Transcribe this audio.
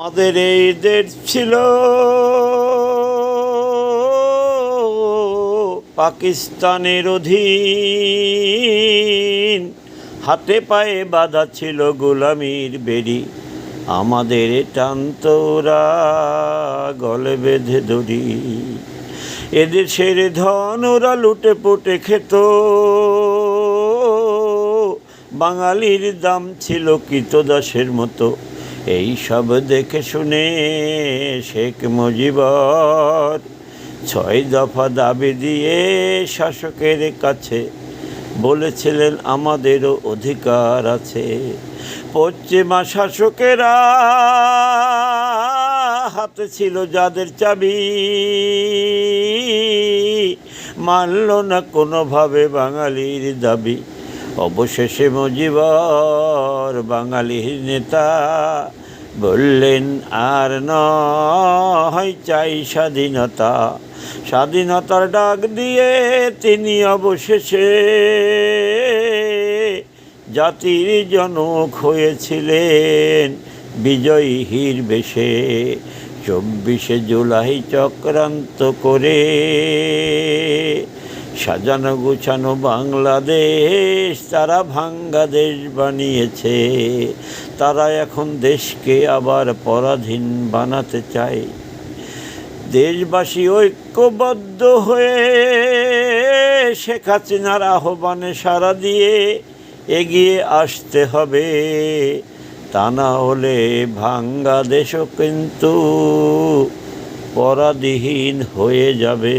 আমাদের এই দেশ ছিল। পাকিস্তানের অধীন। হাতে পায়ে বাঁধা ছিল গোলামির বেরি আমাদের টান্তরা গলে বেঁধে দড়ি। এদেশের ধন ওরা লুটে পুটে খেত। বাঙালির দাম ছিল কীতদাসের মতো। এই সব দেখে শুনে শেখ মুজিবর ছয় দফা দাবি দিয়ে শাসকের কাছে বলেছিলেন, আমাদেরও অধিকার আছে। পশ্চিমা শাসকেরা হাতে ছিল যাদের চাবি। মানল না কোনোভাবে বাঙালির দাবি। অবশেষে মুজিবর বাঙালির নেতা বললেন, আর নয় চাই স্বাধীনতা। স্বাধীনতার ডাক দিয়ে তিনি অবশেষে জাতির জনক হয়েছিলেন বিজয়ী হীর বেশে। চব্বিশে জুলাই চক্রান্ত করে সাজানো গুছানো বাংলাদেশ, তারা ভাঙ্গা দেশ বানিয়েছে। তারা এখন দেশকে আবার পরাধীন বানাতে চায়। দেশবাসী ঐক্যবদ্ধ হয়ে শেখ হাসিনার আহ্বানে সাড়া দিয়ে এগিয়ে আসতে হবে। তা না হলে ভাঙ্গা দেশও কিন্তু পরাধীন হয়ে যাবে।